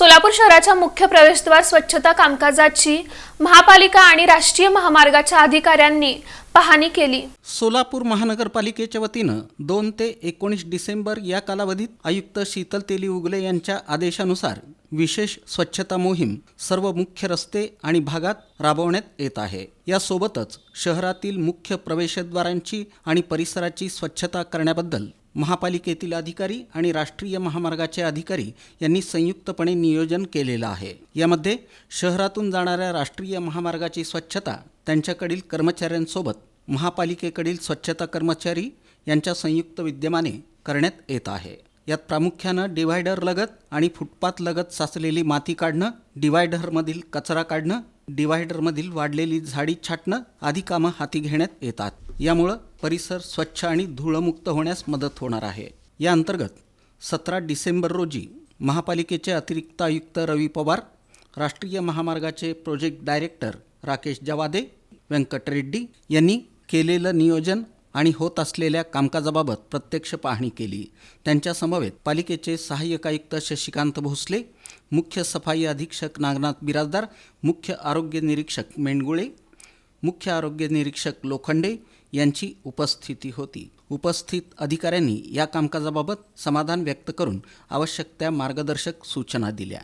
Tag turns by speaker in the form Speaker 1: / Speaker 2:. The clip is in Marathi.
Speaker 1: सोलापूर शहराच्या मुख्य प्रवेशद्वार स्वच्छता कामकाजाची महापालिका आणि राष्ट्रीय महामार्गाच्या अधिकाऱ्यांनी पाहणी केली.
Speaker 2: सोलापूर महानगरपालिकेच्या वतीनं दोन ते एकोणीस डिसेंबर या कालावधीत आयुक्त शीतल तेली उगले यांच्या आदेशानुसार विशेष स्वच्छता मोहीम सर्व मुख्य रस्ते आणि भागात राबवण्यात येत आहे. यासोबतच शहरातील मुख्य प्रवेशद्वारांची आणि परिसराची स्वच्छता करण्याबद्दल महापालिकेतील अधिकारी आणि राष्ट्रीय महामार्गाचे अधिकारी यांनी संयुक्तपणे नियोजन केलेलं आहे. यामध्ये शहरातून जाणाऱ्या राष्ट्रीय महामार्गाची स्वच्छता त्यांच्याकडील कर्मचाऱ्यांसोबत महापालिकेकडील स्वच्छता कर्मचारी यांच्या संयुक्त विद्यमाने करण्यात येत आहे. यात प्रामुख्यानं डिव्हायडर लगत आणि फुटपाथ लगत साचलेली माती काढणं डिव्हायडरमधील कचरा काढणं डिव्हायडरमधील वाढलेली झाडी छाटणं आदी कामं हाती घेण्यात येतात. यामुळं परिसर स्वच्छ आणि धूळमुक्त होण्यास मदत होणार आहे. या अंतर्गत सतरा डिसेंबर रोजी महापालिकेचे अतिरिक्त आयुक्त रवी पवार राष्ट्रीय महामार्गाचे प्रोजेक्ट डायरेक्टर राकेश जवादे व्यंकट रेड्डी यांनी केलेलं नियोजन आणि होत असलेल्या कामकाजाबाबत प्रत्यक्ष पाहणी केली. त्यांच्यासमवेत पालिकेचे सहाय्यक आयुक्त शशिकांत भोसले मुख्य सफाई अधीक्षक नागनाथ बिराजदार मुख्य आरोग्य निरीक्षक मेंडगुळे मुख्य आरोग्य निरीक्षक लोखंडे यांची उपस्थिती होती. उपस्थित अधिकाऱ्यांनी या कामकाजाबाबत समाधान व्यक्त करून आवश्यक त्या मार्गदर्शक सूचना दिल्या.